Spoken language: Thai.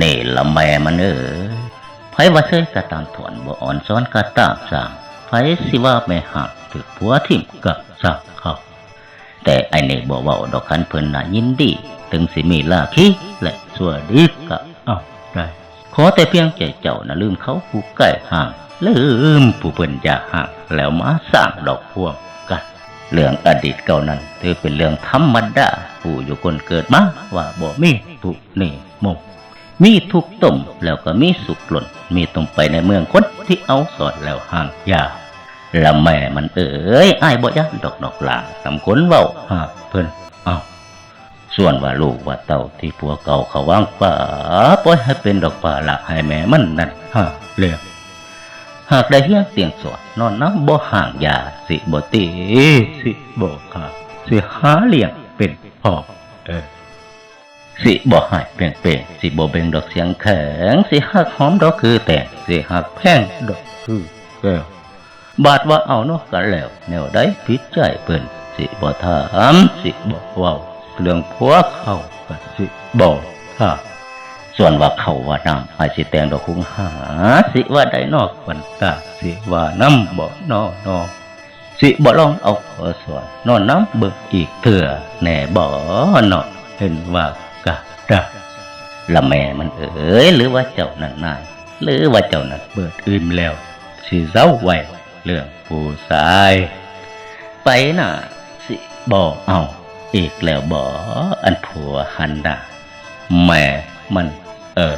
นี่ละแม่มันเออไผว่าเซยกะตามถอนบ่อ่อนซ้อนกะตามสร้างไผสิว่าแม่หักถึกผัวทิ่มกะสักเขาแต่ไอ้นี่บ่เว้าดอกคันเพิ่นน่ะยินดี ถึงสิมีลาคีและสัวดีกะเอาได้ขอแต่เพียงใจเจ้านะลืมเขาผู้ใกล้ห่าง ลืมผู้เพิ่นอยากห่างแล้วมาสร้างดอกพวง เรื่องอดีตเก่านั้นถือเป็นเรื่องธรรมดาผู้อยู่คนเกิดมาว่าบ่มีผู้นี่มงมีทุกต้มแล้วก็มีสุขหล่นมีตรงไปในเมืองคนที่เอาสอดแล้วห่างยาวละแม่มันเอ๋ยอ้ายบ่ยันดอกดอกหลาสำคนเว้าหาเพิ่นเอาส่วนว่าลูกว่าเต่าที่ผัวเก่าเขาว่างป่าปล่อยให้เป็นดอกป่าหลักให้แม่มันนั่นฮะเรื่อง หากได้เฮียงเตียงสวดนอนน้ำบ่ห่างยาสิบ่ตีสิบ่ขาสิหาเลี้ยงเป็นพ่อเออสิบ่หายเปลี่ยนเปลี่ยนสิบ่เบ่งดอกเสียงแข็งสิหักหอมดอกคือแต่งสิหักแพงดอกคือแก้วบาดว่าเอาเนาะกันแล้ว แนวใดผิดใจเปิ้นสิบ่ถามสิบ่เว้าเรื่องผัวเข้าก็สิบ่ถา ส่วนว่าเขาว่าน้ำอสิแตงดอกคุงหา สิว่าได้นอกวันตาสิว่าน้ำบ่นอนอสิบ่ลองเอาขอสวนนอนน้ำเบิกอีกเถื่อแน่บ่นอนเห็นว่ากะดะละแม่มันเอ๋ยหรือว่าเจ้านั่นนาย หรือว่าเจ้านั่นเบิดอื่นแล้วสิเจ้าไว้เรื่องผู้ชาย ไปน่ะ สิบ่เอา อีกแล้วบ่อันผัวหันน่ะแม่ มัน เออ